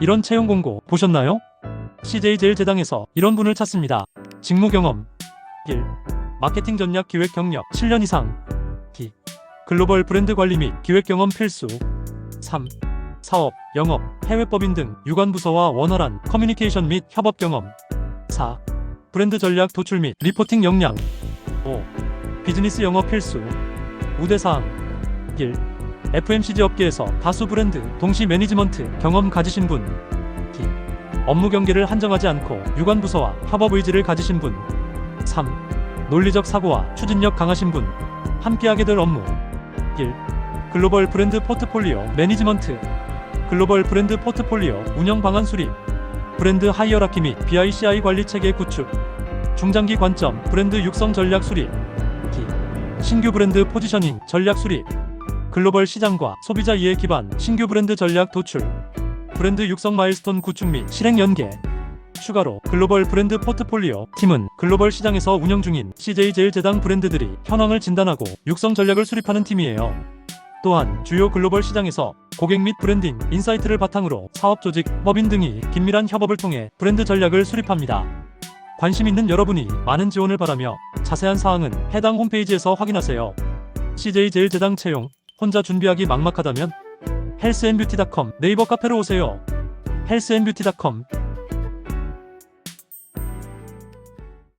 이런 채용 공고 보셨나요? CJ제일제당에서 이런 분을 찾습니다. 직무 경험 1. 마케팅 전략 기획 경력 7년 이상 2. 글로벌 브랜드 관리 및 기획 경험 필수 3. 사업, 영업, 해외법인 등 유관 부서와 원활한 커뮤니케이션 및 협업 경험 4. 브랜드 전략 도출 및 리포팅 역량 5. 비즈니스 영어 필수 우대사항 1. FMCG 업계에서 다수 브랜드 동시 매니지먼트 경험 가지신 분. 2. 업무 경계를 한정하지 않고 유관 부서와 협업 의지를 가지신 분. 3. 논리적 사고와 추진력 강하신 분. 함께하게 될 업무. 1. 글로벌 브랜드 포트폴리오 매니지먼트. 글로벌 브랜드 포트폴리오 운영 방안 수립. 브랜드 하이어라키 및 BICI 관리 체계 구축. 중장기 관점 브랜드 육성 전략 수립. 기. 신규 브랜드 포지셔닝 전략 수립 글로벌 시장과 소비자 이해 기반 신규 브랜드 전략 도출 브랜드 육성 마일스톤 구축 및 실행 연계 추가로 글로벌 브랜드 포트폴리오 팀은 글로벌 시장에서 운영 중인 CJ제일제당 브랜드들이 현황을 진단하고 육성 전략을 수립하는 팀이에요. 또한 주요 글로벌 시장에서 고객 및 브랜딩, 인사이트를 바탕으로 사업 조직, 법인 등이 긴밀한 협업을 통해 브랜드 전략을 수립합니다. 관심 있는 여러분이 많은 지원을 바라며 자세한 사항은 해당 홈페이지에서 확인하세요. CJ제일제당 채용, 혼자 준비하기 막막하다면 헬스앤뷰티닷컴 네이버 카페로 오세요. 헬스앤뷰티닷컴